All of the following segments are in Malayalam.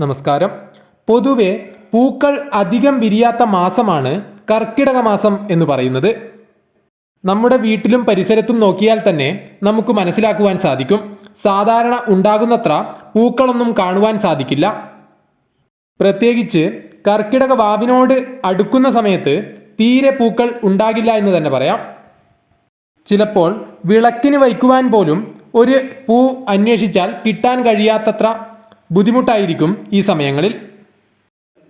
നമസ്കാരം. പൊതുവെ പൂക്കൾ അധികം വിരിയാത്ത മാസമാണ് കർക്കിടക മാസം എന്ന് പറയുന്നത്. നമ്മുടെ വീട്ടിലും പരിസരത്തും നോക്കിയാൽ തന്നെ നമുക്ക് മനസ്സിലാക്കുവാൻ സാധിക്കും. സാധാരണ ഉണ്ടാകുന്നത്ര പൂക്കളൊന്നും കാണുവാൻ സാധിക്കില്ല. പ്രത്യേകിച്ച് കർക്കിടക വാവിനോട് അടുക്കുന്ന സമയത്ത് തീരെ പൂക്കൾ ഉണ്ടാകില്ല എന്ന് തന്നെ പറയാം. ചിലപ്പോൾ വിളക്കിന് വയ്ക്കുവാൻ പോലും ഒരു പൂ അന്വേഷിച്ചാൽ കിട്ടാൻ കഴിയാത്തത്ര ബുദ്ധിമുട്ടായിരിക്കും ഈ സമയങ്ങളിൽ.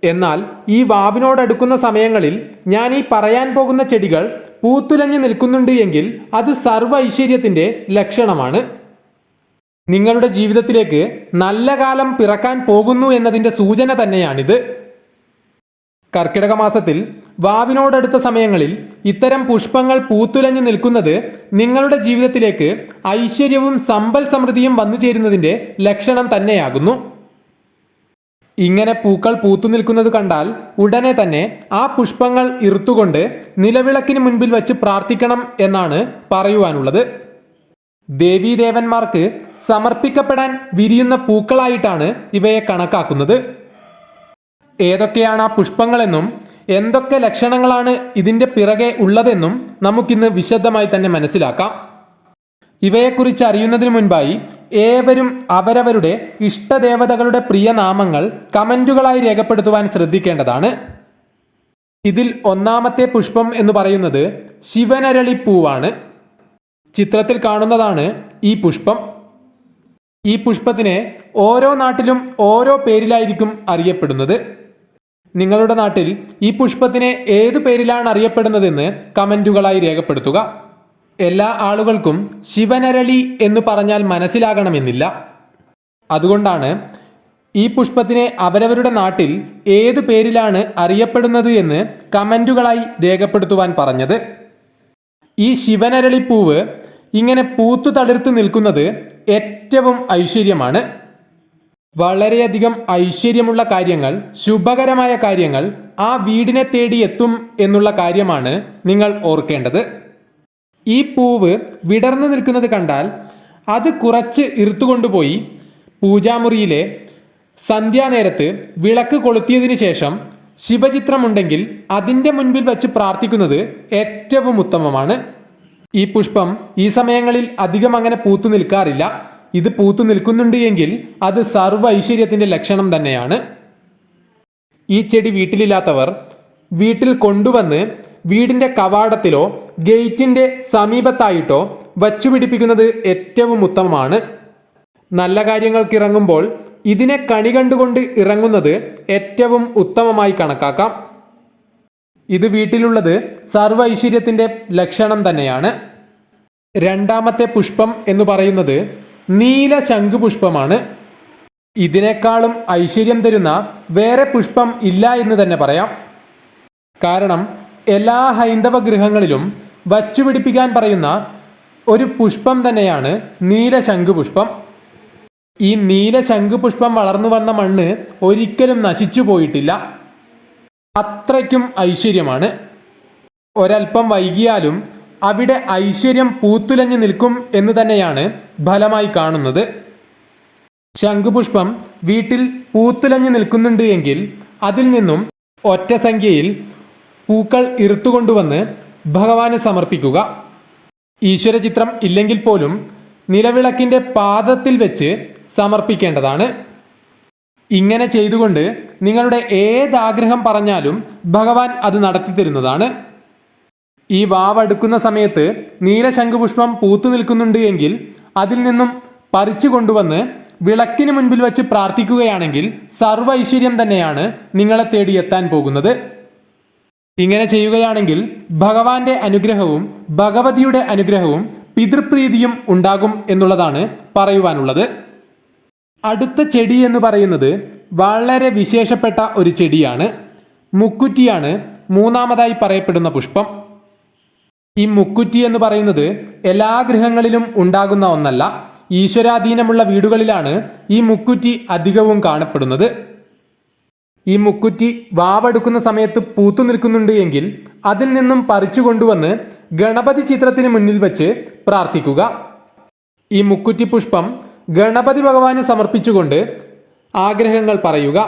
എന്നാൽ ഈ വാവിനോടടുക്കുന്ന സമയങ്ങളിൽ ഞാൻ ഈ പറയാൻ പോകുന്ന ചെടികൾ പൂത്തുലഞ്ഞു നിൽക്കുന്നുണ്ട് എങ്കിൽ അത് സർവ ഐശ്വര്യത്തിന്റെ ലക്ഷണമാണ്. നിങ്ങളുടെ ജീവിതത്തിലേക്ക് നല്ല കാലം പിറക്കാൻ പോകുന്നു എന്നതിന്റെ സൂചന തന്നെയാണിത്. കർക്കിടക മാസത്തിൽ വാവിനോടടുത്ത സമയങ്ങളിൽ ഇത്തരം പുഷ്പങ്ങൾ പൂത്തുലഞ്ഞു നിൽക്കുന്നത് നിങ്ങളുടെ ജീവിതത്തിലേക്ക് ഐശ്വര്യവും സമ്പൽ സമൃദ്ധിയും വന്നു ചേരുന്നതിന്റെ ലക്ഷണം തന്നെയാകുന്നു. ഇങ്ങനെ പൂക്കൾ പൂത്തു നിൽക്കുന്നത് കണ്ടാൽ ഉടനെ തന്നെ ആ പുഷ്പങ്ങൾ ഇറുത്തുകൊണ്ട് നിലവിളക്കിന് മുൻപിൽ വെച്ച് പ്രാർത്ഥിക്കണം എന്നാണ് പറയുവാനുള്ളത്. ദേവീദേവന്മാർക്ക് സമർപ്പിക്കപ്പെടാൻ വിരിയുന്ന പൂക്കളായിട്ടാണ് ഇവയെ കണക്കാക്കുന്നത്. ഏതൊക്കെയാണ് ആ പുഷ്പങ്ങളെന്നും എന്തൊക്കെ ലക്ഷണങ്ങളാണ് ഇതിന്റെ പിറകെ ഉള്ളതെന്നും നമുക്കിന്ന് വിശദമായി തന്നെ മനസ്സിലാക്കാം. ഇവയെക്കുറിച്ച് അറിയുന്നതിന് മുൻപായി ഏവരും അവരവരുടെ ഇഷ്ടദേവതകളുടെ പ്രിയനാമങ്ങൾ കമന്റുകളായി രേഖപ്പെടുത്തുവാൻ ശ്രദ്ധിക്കേണ്ടതാണ്. ഇതിൽ ഒന്നാമത്തെ പുഷ്പം എന്ന് പറയുന്നത് ശിവനരളിപ്പൂവാണ്. ചിത്രത്തിൽ കാണുന്നതാണ് ഈ പുഷ്പം. ഈ പുഷ്പത്തിനെ ഓരോ നാട്ടിലും ഓരോ പേരിലായിരിക്കും അറിയപ്പെടുന്നത്. നിങ്ങളുടെ നാട്ടിൽ ഈ പുഷ്പത്തിനെ ഏതു പേരിലാണ് അറിയപ്പെടുന്നതെന്ന് കമന്റുകളായി രേഖപ്പെടുത്തുക. എല്ലാ ആളുകൾക്കും ശിവനരളി എന്ന് പറഞ്ഞാൽ മനസ്സിലാകണമെന്നില്ല. അതുകൊണ്ടാണ് ഈ പുഷ്പത്തിനെ അവരവരുടെ നാട്ടിൽ ഏതു പേരിലാണ് അറിയപ്പെടുന്നത് എന്ന് കമന്റുകളായി രേഖപ്പെടുത്തുവാൻ പറഞ്ഞത്. ഈ ശിവനരളിപ്പൂവ് ഇങ്ങനെ പൂത്തു തളിർത്ത് നിൽക്കുന്നത് ഏറ്റവും ഐശ്വര്യമാണ്. വളരെയധികം ഐശ്വര്യമുള്ള കാര്യങ്ങൾ ശുഭകരമായ കാര്യങ്ങൾ ആ വീടിനെ തേടി എത്തും എന്നുള്ള കാര്യമാണ് നിങ്ങൾ ഓർക്കേണ്ടത്. ഈ പൂവ് വിടർന്നു നിൽക്കുന്നത് കണ്ടാൽ അത് കുറച്ച് ഇറുത്തുകൊണ്ടുപോയി പൂജാമുറിയിലെ സന്ധ്യാനേരത്ത് വിളക്ക് കൊളുത്തിയതിനു ശേഷം ശിവചിത്രമുണ്ടെങ്കിൽ അതിന്റെ മുൻപിൽ വച്ച് പ്രാർത്ഥിക്കുന്നത് ഏറ്റവും ഉത്തമമാണ്. ഈ പുഷ്പം ഈ സമയങ്ങളിൽ അധികം അങ്ങനെ പൂത്തു നിൽക്കാറില്ല. ഇത് പൂത്തു നിൽക്കുന്നുണ്ട് എങ്കിൽ അത് സർവ ഐശ്വര്യത്തിന്റെ ലക്ഷണം തന്നെയാണ്. ഈ ചെടി വീട്ടിലില്ലാത്തവർ വീട്ടിൽ കൊണ്ടുവന്ന് വീടിന്റെ കവാടത്തിലോ ഗേറ്റിന്റെ സമീപത്തായിട്ടോ വച്ചുപിടിപ്പിക്കുന്നത് ഏറ്റവും ഉത്തമമാണ്. നല്ല കാര്യങ്ങൾക്ക് ഇറങ്ങുമ്പോൾ ഇതിനെ കണി കണ്ടുകൊണ്ട് ഇറങ്ങുന്നത് ഏറ്റവും ഉത്തമമായി കണക്കാക്കാം. ഇത് വീട്ടിലുള്ളത് സർവൈശ്വര്യത്തിന്റെ ലക്ഷണം തന്നെയാണ്. രണ്ടാമത്തെ പുഷ്പം എന്ന് പറയുന്നത് നീല ശംഖുപുഷ്പമാണ് ഇതിനേക്കാളും ഐശ്വര്യം തരുന്ന വേറെ പുഷ്പം ഇല്ല എന്ന് തന്നെ പറയാം. കാരണം എല്ലാ ഹൈന്ദവ ഗൃഹങ്ങളിലും വച്ചുപിടിപ്പിക്കാൻ പറയുന്ന ഒരു പുഷ്പം തന്നെയാണ് നീല പുഷ്പം ഈ നീല പുഷ്പം വളർന്നു വന്ന മണ്ണ് ഒരിക്കലും നശിച്ചു പോയിട്ടില്ല. അത്രയ്ക്കും ഐശ്വര്യമാണ്. ഒരൽപ്പം വൈകിയാലും അവിടെ ഐശ്വര്യം പൂത്തുലഞ്ഞു നിൽക്കും എന്ന് തന്നെയാണ് ഫലമായി കാണുന്നത്. ശംഖുപുഷ്പം വീട്ടിൽ പൂത്തുലഞ്ഞു നിൽക്കുന്നുണ്ട് എങ്കിൽ അതിൽ നിന്നും ഒറ്റ സംഖ്യയിൽ പൂക്കൾ ഇറുത്തുകൊണ്ടുവന്ന് ഭഗവാന് സമർപ്പിക്കുക. ഈശ്വര ചിത്രം ഇല്ലെങ്കിൽ പോലും നിലവിളക്കിന്റെ പാദത്തിൽ വെച്ച് സമർപ്പിക്കേണ്ടതാണ്. ഇങ്ങനെ ചെയ്തുകൊണ്ട് നിങ്ങളുടെ ഏതാഗ്രഹം പറഞ്ഞാലും ഭഗവാൻ അത് നടത്തി തരുന്നതാണ്. ഈ വാവടുക്കുന്ന സമയത്ത് നീലശംഖുപുഷ്പം പൂത്തു നിൽക്കുന്നുണ്ട് എങ്കിൽ അതിൽ നിന്നും പറിച്ചു കൊണ്ടുവന്ന് വിളക്കിന് മുൻപിൽ വെച്ച് പ്രാർത്ഥിക്കുകയാണെങ്കിൽ സർവ ഐശ്വര്യം തന്നെയാണ് നിങ്ങളെ തേടിയെത്താൻ പോകുന്നത്. ഇങ്ങനെ ചെയ്യുകയാണെങ്കിൽ ഭഗവാന്റെ അനുഗ്രഹവും ഭഗവതിയുടെ അനുഗ്രഹവും പിതൃപ്രീതിയും ഉണ്ടാകും എന്നുള്ളതാണ് പറയുവാനുള്ളത്. അടുത്ത ചെടി എന്ന് പറയുന്നത് വളരെ വിശേഷപ്പെട്ട ഒരു ചെടിയാണ്. മുക്കുറ്റിയാണ് മൂന്നാമതായി പറയപ്പെടുന്ന പുഷ്പം. ഈ മുക്കുറ്റി എന്ന് പറയുന്നത് എല്ലാ ഗൃഹങ്ങളിലും ഉണ്ടാകുന്ന ഒന്നല്ല. ഈശ്വരാധീനമുള്ള വീടുകളിലാണ് ഈ മുക്കുറ്റി അധികവും കാണപ്പെടുന്നത്. ഈ മുക്കുറ്റി വാവെടുക്കുന്ന സമയത്ത് പൂത്തു നിൽക്കുന്നുണ്ട് എങ്കിൽ അതിൽ നിന്നും പറിച്ചു കൊണ്ടുവന്ന് ഗണപതി ചിത്രത്തിന് മുന്നിൽ വെച്ച് പ്രാർത്ഥിക്കുക. ഈ മുക്കുറ്റി പുഷ്പം ഗണപതി ഭഗവാന് സമർപ്പിച്ചുകൊണ്ട് ആഗ്രഹങ്ങൾ പറയുക.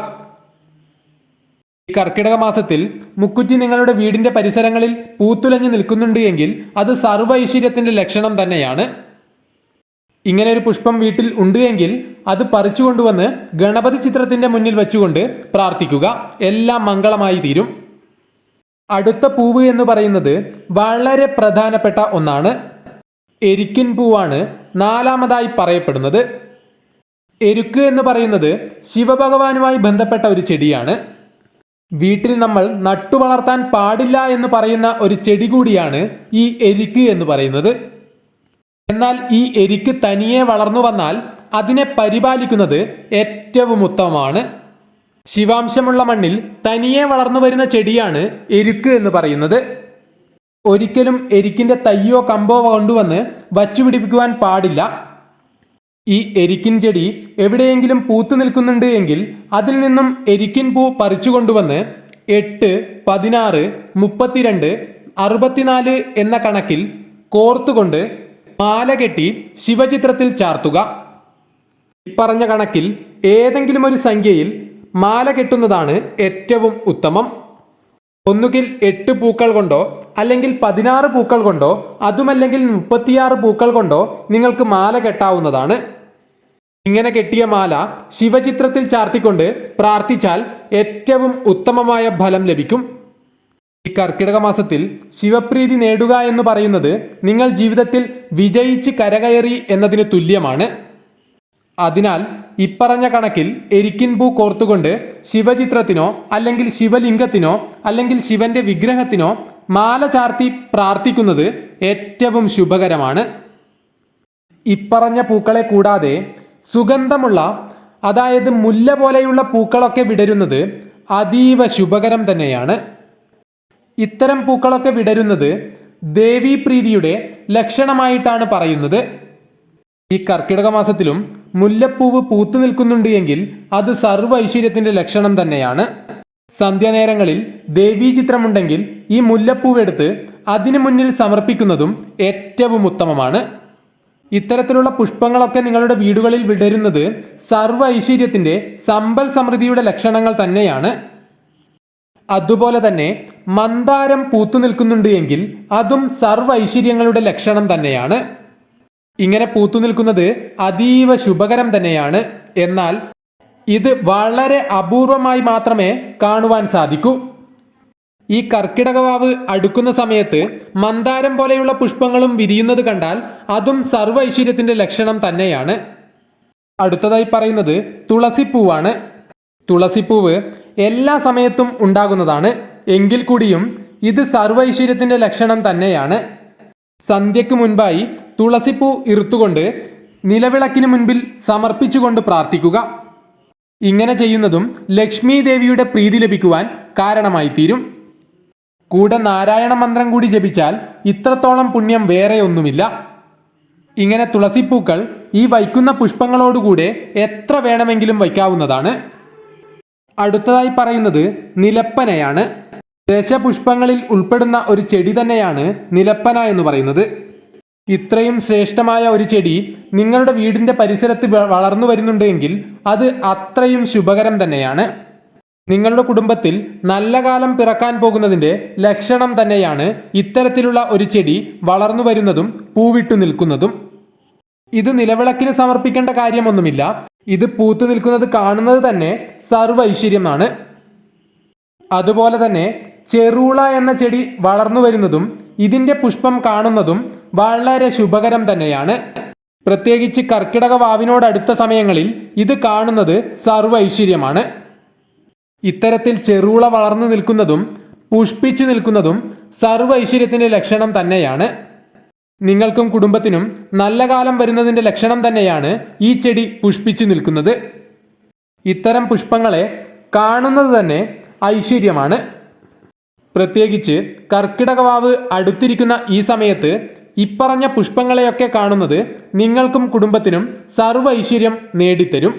ഈ കർക്കിടക മാസത്തിൽ മുക്കുറ്റി നിങ്ങളുടെ വീടിന്റെ പരിസരങ്ങളിൽ പൂത്തുലഞ്ഞു നിൽക്കുന്നുണ്ട് എങ്കിൽ അത് സർവ ഐശ്വര്യത്തിന്റെ ലക്ഷണം തന്നെയാണ്. ഇങ്ങനെ ഒരു പുഷ്പം വീട്ടിൽ ഉണ്ട് എങ്കിൽ അത് പറിച്ചു കൊണ്ടുവന്ന് ഗണപതി ചിത്രത്തിന്റെ മുന്നിൽ വെച്ചുകൊണ്ട് പ്രാർത്ഥിക്കുക. എല്ലാം മംഗളമായി തീരും. അടുത്ത പൂവ് എന്ന് പറയുന്നത് വളരെ പ്രധാനപ്പെട്ട ഒന്നാണ്. എരിക്കിൻ പൂവാണ് നാലാമതായി പറയപ്പെടുന്നത്. എരുക്ക് എന്ന് പറയുന്നത് ശിവഭഗവാനുമായി ബന്ധപ്പെട്ട ഒരു ചെടിയാണ്. വീട്ടിൽ നമ്മൾ നട്ടു വളർത്താൻ പാടില്ല എന്ന് പറയുന്ന ഒരു ചെടി കൂടിയാണ് ഈ എരിക്ക് എന്ന് പറയുന്നത്. എന്നാൽ ഈ എരിക്ക് തനിയെ വളർന്നു വന്നാൽ അതിനെ പരിപാലിക്കുന്നത് ഏറ്റവും ഉത്തമമാണ്. ശിവാംശമുള്ള മണ്ണിൽ തനിയെ വളർന്നു വരുന്ന ചെടിയാണ് എരുക്ക് എന്ന് പറയുന്നത്. ഒരിക്കലും എരിക്കിന്റെ തയ്യോ കമ്പോ കൊണ്ടുവന്ന് വച്ചുപിടിപ്പിക്കുവാൻ പാടില്ല. ഈ എരിക്കിൻ ചെടി എവിടെയെങ്കിലും പൂത്തു നിൽക്കുന്നുണ്ട് എങ്കിൽ അതിൽ നിന്നും എരിക്കിൻ പൂ പറിച്ചു കൊണ്ടുവന്ന് എട്ട് പതിനാറ് മുപ്പത്തിരണ്ട് അറുപത്തിനാല് എന്ന കണക്കിൽ കോർത്തുകൊണ്ട് മാല കെട്ടി ശിവചിത്രത്തിൽ ചാർത്തുക. ഇപ്പറഞ്ഞ കണക്കിൽ ഏതെങ്കിലും ഒരു സംഖ്യയിൽ മാല കെട്ടുന്നതാണ് ഏറ്റവും ഉത്തമം. ഒന്നുകിൽ എട്ട് പൂക്കൾ കൊണ്ടോ അല്ലെങ്കിൽ പതിനാറ് പൂക്കൾ കൊണ്ടോ അതുമല്ലെങ്കിൽ മുപ്പത്തിയാറ് പൂക്കൾ കൊണ്ടോ നിങ്ങൾക്ക് മാല കെട്ടാവുന്നതാണ്. ഇങ്ങനെ കെട്ടിയ മാല ശിവചിത്രത്തിൽ ചാർത്തിക്കൊണ്ട് പ്രാർത്ഥിച്ചാൽ ഏറ്റവും ഉത്തമമായ ഫലം ലഭിക്കും. ഈ കർക്കിടക മാസത്തിൽ ശിവപ്രീതി നേടുക എന്ന് പറയുന്നത് നിങ്ങൾ ജീവിതത്തിൽ വിജയിച്ച് കരകയറി എന്നതിന് തുല്യമാണ്. അതിനാൽ ഇപ്പറഞ്ഞ കണക്കിൽ എരിക്കിൻ പൂ കോർത്തുകൊണ്ട് ശിവചിത്രത്തിനോ അല്ലെങ്കിൽ ശിവലിംഗത്തിനോ അല്ലെങ്കിൽ ശിവന്റെ വിഗ്രഹത്തിനോ മാല ചാർത്തി പ്രാർത്ഥിക്കുന്നത് ഏറ്റവും ശുഭകരമാണ്. ഇപ്പറഞ്ഞ പൂക്കളെ കൂടാതെ സുഗന്ധമുള്ള അതായത് മുല്ല പോലെയുള്ള പൂക്കളൊക്കെ വിടരുന്നത് അതീവ ശുഭകരം തന്നെയാണ്. ഇത്തരം പൂക്കളൊക്കെ വിടരുന്നത് ദേവീപ്രീതിയുടെ ലക്ഷണമായിട്ടാണ് പറയുന്നത്. ഈ കർക്കിടക മാസത്തിലും മുല്ലപ്പൂവ് പൂത്തു നിൽക്കുന്നുണ്ട് എങ്കിൽ അത് സർവ ഐശ്വര്യത്തിന്റെ ലക്ഷണം തന്നെയാണ്. സന്ധ്യാനേരങ്ങളിൽ ദേവീ ചിത്രമുണ്ടെങ്കിൽ ഈ മുല്ലപ്പൂവെടുത്ത് അതിനു മുന്നിൽ സമർപ്പിക്കുന്നതും ഏറ്റവും ഉത്തമമാണ്. ഇത്തരത്തിലുള്ള പുഷ്പങ്ങളൊക്കെ നിങ്ങളുടെ വീടുകളിൽ വിടരുന്നത് സർവ ഐശ്വര്യത്തിന്റെ സമ്പൽ സമൃദ്ധിയുടെ ലക്ഷണങ്ങൾ തന്നെയാണ്. അതുപോലെ തന്നെ മന്ദാരം പൂത്തു നിൽക്കുന്നുണ്ട് എങ്കിൽ അതും സർവ ഐശ്വര്യങ്ങളുടെ ലക്ഷണം തന്നെയാണ്. ഇങ്ങനെ പൂത്തു നിൽക്കുന്നത് അതീവ ശുഭകരം തന്നെയാണ്. എന്നാൽ ഇത് വളരെ അപൂർവമായി മാത്രമേ കാണുവാൻ സാധിക്കൂ. ഈ കർക്കിടകവാവ് അടുക്കുന്ന സമയത്ത് മന്ദാരം പോലെയുള്ള പുഷ്പങ്ങളും വിരിയുന്നത് കണ്ടാൽ അതും സർവ ഐശ്വര്യത്തിന്റെ ലക്ഷണം തന്നെയാണ്. അടുത്തതായി പറയുന്നത് തുളസിപ്പൂവാണ്. തുളസിപ്പൂവ് എല്ലാ സമയത്തും ഉണ്ടാകുന്നതാണ്. എങ്കിൽ കൂടിയും ഇത് സർവൈശ്വര്യത്തിന്റെ ലക്ഷണം തന്നെയാണ്. സന്ധ്യയ്ക്ക് മുൻപായി തുളസിപ്പൂ ഇറുത്തുകൊണ്ട് നിലവിളക്കിന് മുൻപിൽ സമർപ്പിച്ചുകൊണ്ട് പ്രാർത്ഥിക്കുക. ഇങ്ങനെ ചെയ്യുന്നതും ലക്ഷ്മി ദേവിയുടെ പ്രീതി ലഭിക്കുവാൻ കാരണമായി തീരും കൂടെ നാരായണ മന്ത്രം കൂടി ജപിച്ചാൽ ഇത്രത്തോളം പുണ്യം വേറെ ഒന്നുമില്ല. ഇങ്ങനെ തുളസിപ്പൂക്കൾ ഈ വയ്ക്കുന്ന പുഷ്പങ്ങളോടുകൂടെ എത്ര വേണമെങ്കിലും വയ്ക്കാവുന്നതാണ്. അടുത്തതായി പറയുന്നത് നിലപ്പനയാണ്. ദശപുഷ്പങ്ങളിൽ ഉൾപ്പെടുന്ന ഒരു ചെടി തന്നെയാണ് നിലപ്പന എന്ന് പറയുന്നത്. ഇത്രയും ശ്രേഷ്ഠമായ ഒരു ചെടി നിങ്ങളുടെ വീടിന്റെ പരിസരത്ത് വളർന്നു വരുന്നുണ്ടെങ്കിൽ അത് അത്രയും ശുഭകരം തന്നെയാണ്. നിങ്ങളുടെ കുടുംബത്തിൽ നല്ല കാലം പിറക്കാൻ പോകുന്നതിന്റെ ലക്ഷണം തന്നെയാണ് ഇത്തരത്തിലുള്ള ഒരു ചെടി വളർന്നു വരുന്നതും പൂവിട്ടു നിൽക്കുന്നതും. ഇത് നിലവിളക്കിന് സമർപ്പിക്കേണ്ട കാര്യമൊന്നുമില്ല. ഇത് പൂത്തു നിൽക്കുന്നത് കാണുന്നത് തന്നെ സർവ ഐശ്വര്യമാണ് അതുപോലെ തന്നെ ചെറുള എന്ന ചെടി വളർന്നു വരുന്നതും ഇതിന്റെ പുഷ്പം കാണുന്നതും വളരെ ശുഭകരം തന്നെയാണ്. പ്രത്യേകിച്ച് കർക്കിടക വാവിനോടടുത്ത സമയങ്ങളിൽ ഇത് കാണുന്നത് സർവ ഐശ്വര്യമാണ് ഇത്തരത്തിൽ ചെറുള വളർന്നു നിൽക്കുന്നതും പുഷ്പിച്ചു നിൽക്കുന്നതും സർവ ഐശ്വര്യത്തിന്റെ ലക്ഷണം തന്നെയാണ്. നിങ്ങൾക്കും കുടുംബത്തിനും നല്ല കാലം വരുന്നതിന്റെ ലക്ഷണം തന്നെയാണ് ഈ ചെടി പുഷ്പിച്ചു നിൽക്കുന്നത്. ഇത്തരം പുഷ്പങ്ങളെ കാണുന്നത് തന്നെ ഐശ്വര്യമാണ്. പ്രത്യേകിച്ച് കർക്കിടകവാവ് അടുത്തിരിക്കുന്ന ഈ സമയത്ത് ഇപ്പറഞ്ഞ പുഷ്പങ്ങളെയൊക്കെ കാണുന്നത് നിങ്ങൾക്കും കുടുംബത്തിനും സർവ ഐശ്വര്യം നേടിത്തരും.